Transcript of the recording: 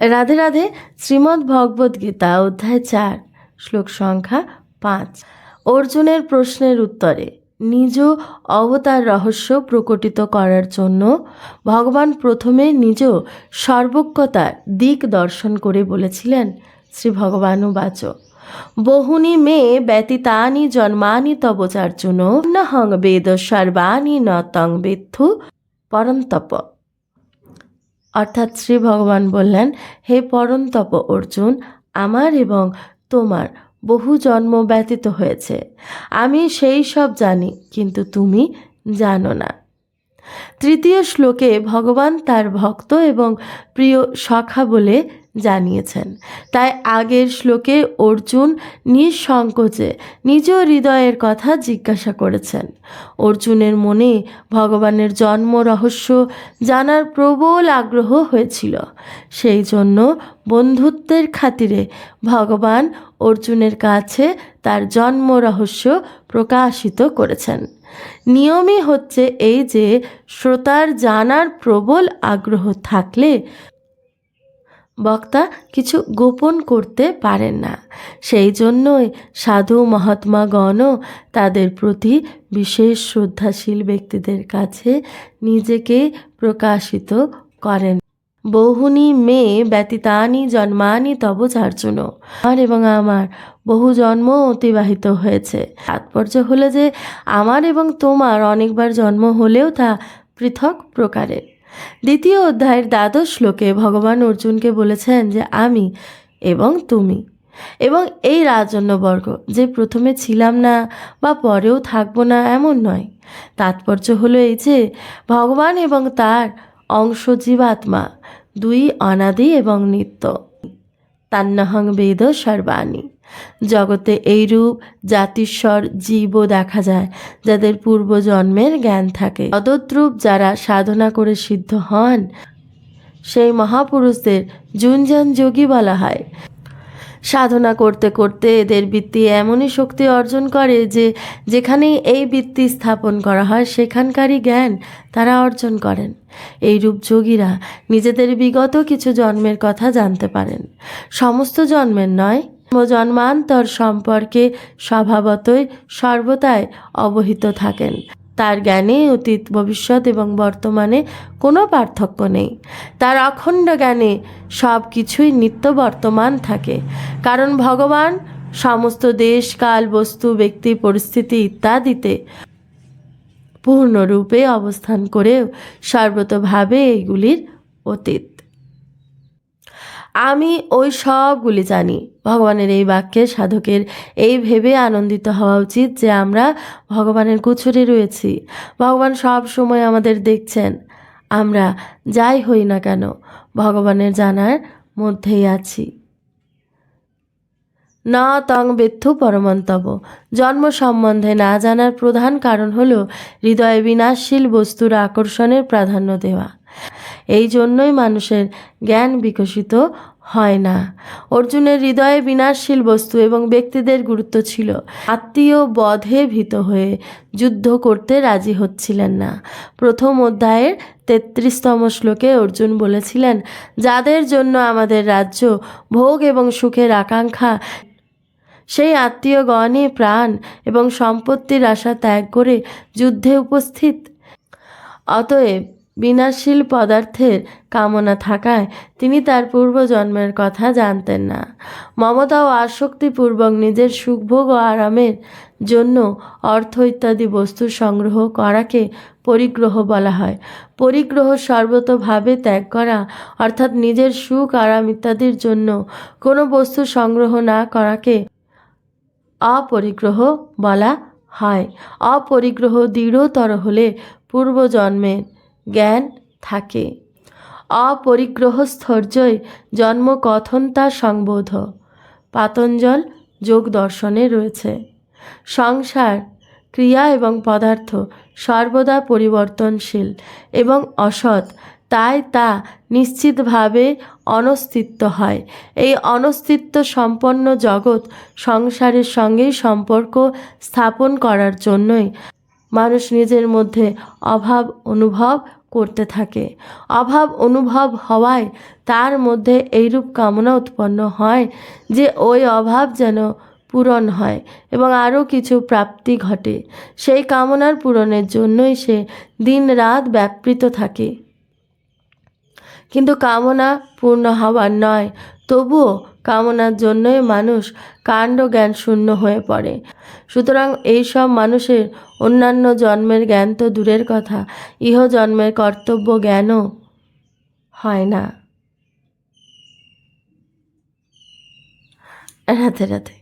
রাধে রাধে, শ্রীমদ্ ভগবদ্ গীতা, অধ্যায় চার, শ্লোক সংখ্যা পাঁচ। অর্জুনের প্রশ্নের উত্তরে, নিজ অবতার রহস্য প্রকটিত করার জন্য ভগবান প্রথমে নিজ সর্বজ্ঞতার দিক দর্শন করে বলেছিলেন শ্রী ভগবানুবাচ বহুনি মে ব্যতীতানি জন্মানি তব চার্জুন, নহং বেদ সর্বাণি ন তং বেত্থু পরন্তপ। অর্থাৎ শ্রী ভগবান বললেন, হে পরন্তপ অর্জুন, আমার এবং তোমার বহু জন্ম ব্যতীত হয়েছে। আমি সেই সব জানি, কিন্তু তুমি জানো না। তৃতীয় শ্লোকে ভগবান তার ভক্ত এবং প্রিয় সখা বলে জানিয়েছেন। তাই আগের শ্লোকে অর্জুন নিঃসংকোচে নিজ হৃদয়ের কথা জিজ্ঞাসা করেছেন। অর্জুনের মনে ভগবানের জন্ম রহস্য জানার প্রবল আগ্রহ হয়েছিল। সেই জন্য বন্ধুত্বের খাতিরে ভগবান অর্জুনের কাছে তার জন্ম রহস্য প্রকাশিত করেছেন। নিয়মই হচ্ছে এই যে, শ্রোতার জানার প্রবল আগ্রহ থাকলে বক্তা কিছু গোপন করতে পারেন না। সেই জন্যই সাধু মহাত্মাগণও তাদের প্রতি বিশেষ শ্রদ্ধাশীল ব্যক্তিদের কাছে নিজেকে প্রকাশিত করেন। বহুনি মেয়ে ব্যতীতানি জন্মানি তব চার্জুন। আমার এবং আমার বহু জন্ম অতিবাহিত হয়েছে। তাৎপর্য হলো যে আমার এবং তোমার অনেকবার জন্ম হলেও তা পৃথক প্রকারের। দ্বিতীয় অধ্যায়ের দ্বাদশ শ্লোকে ভগবান অর্জুনকে বলেছেন যে আমি এবং তুমি এবং এই রাজন্যবর্গ যে প্রথমে ছিলাম না বা পরেও থাকব না এমন নয়। তাৎপর্য হলো এই যে ভগবান এবং তার অংশ জীবাত্মা দুই অনাদি এবং নিত্য। তান্নাহং বেদ সর্বাণী। জগতে এইরূপ জাতিস্বর জীবও দেখা যায়, যাদের পূর্বজন্মের জ্ঞান থাকে। অদদ্রূপ যারা সাধনা করে সিদ্ধ হন, সেই মহাপুরুষদের জুনজান যোগী বলা হয়। সাধনা করতে করতে এদের বৃত্তি এমনই শক্তি অর্জন করে যে যেখানেই এই বৃত্তি স্থাপন করা হয়, সেখানকারই জ্ঞান তারা অর্জন করেন। এইরূপ যোগীরা নিজেদের বিগত কিছু জন্মের কথা জানতে পারেন। সমস্ত জন্মের নয় জন্মান্তর সম্পর্কে স্বভাবতই সর্বদাই অবহিত থাকেন। তার জ্ঞানে অতীত, ভবিষ্যৎ এবং বর্তমানে কোনো পার্থক্য নেই। তার অখণ্ড জ্ঞানে সব কিছুই নিত্য বর্তমান থাকে। কারণ ভগবান সমস্ত দেশ, কাল, বস্তু, ব্যক্তি, পরিস্থিতি ইত্যাদিতে পূর্ণরূপে অবস্থান করেও সর্বতভাবে এইগুলির অতীত। আমি ওই সবগুলি জানি। ভগবানের এই বাক্যে সাধকের এই ভেবে আনন্দিত হওয়া উচিত যে আমরা ভগবানের কুছরে রয়েছি। ভগবান সব সময় আমাদের দেখছেন। আমরা যাই হই না কেন, ভগবানের জানার মধ্যেই আছি। না তং বেত্থু পরমন্তব। জন্ম সম্বন্ধে না জানার প্রধান কারণ হল হৃদয়ে বিনাশশীল বস্তুর আকর্ষণের প্রাধান্য দেওয়া। এই জন্যই মানুষের জ্ঞান বিকশিত হয় না। অর্জুনের হৃদয়ে বিনাশশীল বস্তু এবং ব্যক্তিদের গুরুত্ব ছিল। আত্মীয় বধে ভীত হয়ে যুদ্ধ করতে রাজি হচ্ছিলেন না। প্রথম অধ্যায়ের তেত্রিশতম শ্লোকে অর্জুন বলেছিলেন, যাদের জন্য আমাদের রাজ্য ভোগ এবং সুখের আকাঙ্ক্ষা, সেই আত্মীয়গণই প্রাণ এবং সম্পত্তির আশা ত্যাগ করে যুদ্ধে উপস্থিত। অতএব বিনাশীল পদার্থের কামনা থাকায় তিনি তার পূর্বজন্মের কথা জানতেন না। মমতা ও আসক্তিপূর্বক নিজের সুখভোগ ও আরামের জন্য অর্থ ইত্যাদি বস্তু সংগ্রহ করাকে পরিগ্রহ বলা হয়। পরিগ্রহ সর্বতভাবে ত্যাগ করা, অর্থাৎ নিজের সুখ, আরাম ইত্যাদির জন্য কোনো বস্তু সংগ্রহ না করাকে অপরিগ্রহ বলা হয়। অপরিগ্রহ দৃঢ়তর হলে পূর্বজন্মের জ্ঞান থাকে। অপরিগ্রহ স্থৈর্যই জন্মকথনতা সংবোধ। পাতঞ্জল যোগ দর্শনে রয়েছে। সংসার, ক্রিয়া এবং পদার্থ সর্বদা পরিবর্তনশীল এবং অসৎ, তাই তা নিশ্চিতভাবে অনস্তিত্ব হয়। এই অনস্তিত্ব সম্পন্ন জগৎ সংসারের সঙ্গেই সম্পর্ক স্থাপন করার জন্যই মানুষ নিজের মধ্যে অভাব অনুভব করতে থাকে। অভাব অনুভব হওয়ায় তার মধ্যে এইরূপ কামনা উৎপন্ন হয় যে ওই অভাব যেন পূরণ হয় এবং আরও কিছু প্রাপ্তি ঘটে। সেই কামনার পূরণের জন্যই সে দিন রাত ব্যাপৃত থাকে। কিন্তু কামনা পূর্ণ হওয়ার নয় তবুও কামনার জন্যই মানুষ কাণ্ড জ্ঞান শূন্য হয়ে পড়ে। সুতরাং এই সব মানুষের অন্যান্য জন্মের জ্ঞান তো দূরের কথা ইহ জন্মের কর্তব্য জ্ঞানও হয় না। রাতে রাধে।